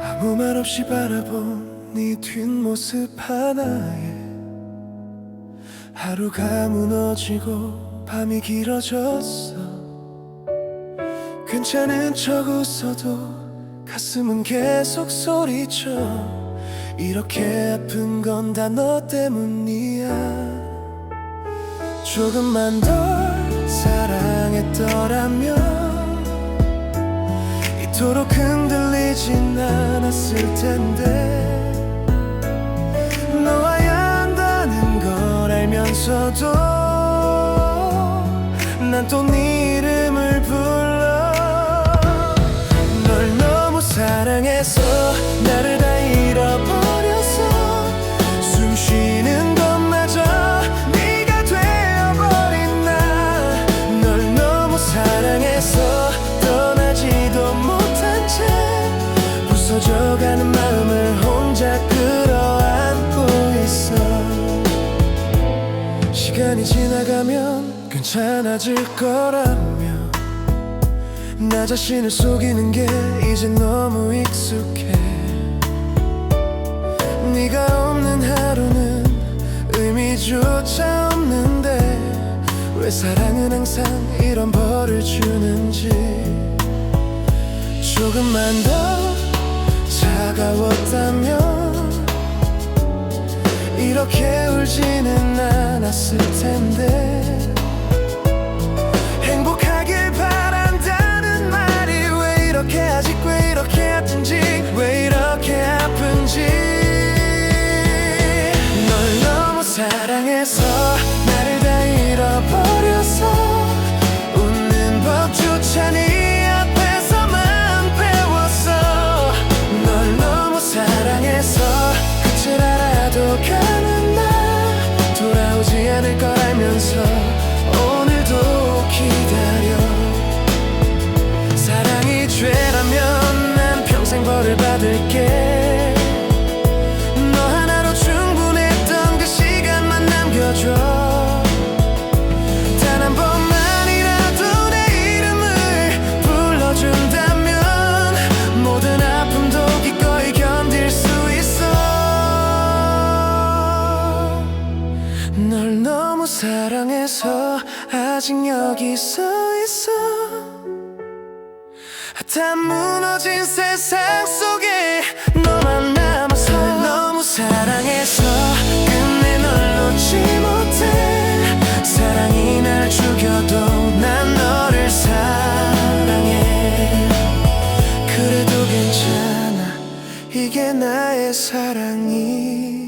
아무 말 없이 바라본 네 뒷모습 하나에 하루가 무너지고 밤이 길어졌어. 괜찮은 척 웃어도 가슴은 계속 소리쳐 이렇게 아픈 건 다 너 때문이야. 조금만 덜 사랑했더라면 이토록 흔들리진 않았을 텐데. 놓아야 한다는 걸 알면서도 난또네 이름을 불러. 널 너무 사랑해서 나를 시간이 지나가면 괜찮아질 거라며 나 자신을 속이는 게 이제 너무 익숙해. 네가 없는 하루는 의미조차 없는데 왜 사랑은 항상 이런 벌을 주는지. 조금만 더 차가웠다면 울지 아직 여기 서 있어. 다 무너진 세상 속에 너만 남아서. 널 너무 사랑해서 끝내 널 놓지 못해. 사랑이 날 죽여도 난 너를 사랑해. 그래도 괜찮아. 이게 나의 사랑이라면